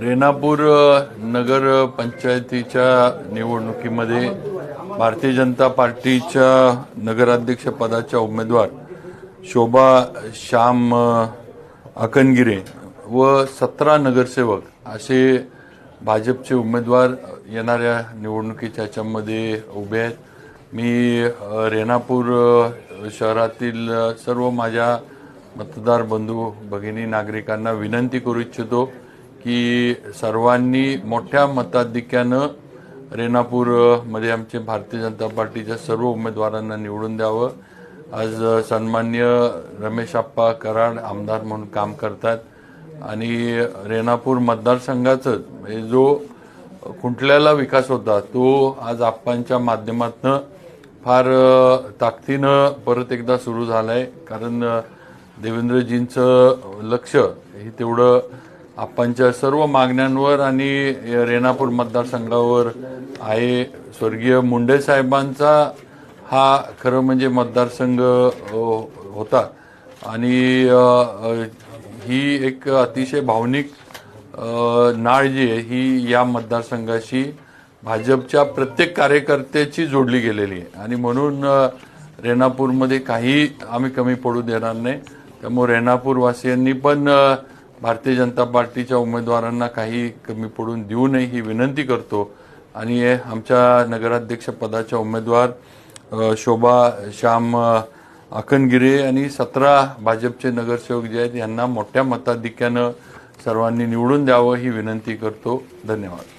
रेणापूर नगर पंचायतीच्या निवडणुकीमध्ये भारतीय जनता पार्टीच्या नगराध्यक्ष पदाच्या उमेदवार शोभा श्याम अ, अकनगिरे व सतरा नगरसेवक असे भाजपचे उमेदवार येणाऱ्या निवडणुकीच्या ह्याच्यामध्ये उभे आहेत. मी रेणापूर शहरातील सर्व माझ्या मतदार बंधू भगिनी नागरिकांना विनंती करू इच्छितो की सर्वांनी मोठ्या मताधिक्यानं रेणापूरमध्ये आमचे भारतीय जनता पार्टीच्या सर्व उमेदवारांना निवडून द्यावं. आज सन्मान्य रमेश आप्पा कराड आमदार म्हणून काम करतात. आणि रेणापूर मतदारसंघाचं म्हणजे जो कुंटल्याला विकास होता तो आज आप्पांच्या माध्यमातनं फार ताकदीनं परत एकदा सुरू झालाय. कारण देवेंद्रजींचं लक्ष हे तेवढं आपणच्या सर्व मागण्यांवर आणि रेणापूर मतदारसंघावर आहे. स्वर्गीय मुंडे साहेबांचा हा खरं म्हणजे मतदारसंघ होता. आणि ही एक अतिशय भावनिक नाळ जी आहे ही या मतदारसंघाशी भाजपच्या प्रत्येक कार्यकर्त्याची जोडली गेलेली आहे. आणि म्हणून रेणापूरमध्ये काही आम्ही कमी पडू देणार नाही. त्यामुळे रेणापूरवासियांनी पण भारतीय जनता पार्टीच्या उमेदवारांना काही कमी पडून देऊ नये ही विनंती करतो. आणि हे आमच्या नगराध्यक्ष पदाच्या उमेदवार शोभा श्याम अ, अकनगिरे आणि सतरा भाजपचे नगरसेवक जे आहेत यांना मोठ्या मताधिक्यानं सर्वांनी निवडून द्यावं ही विनंती करतो. धन्यवाद.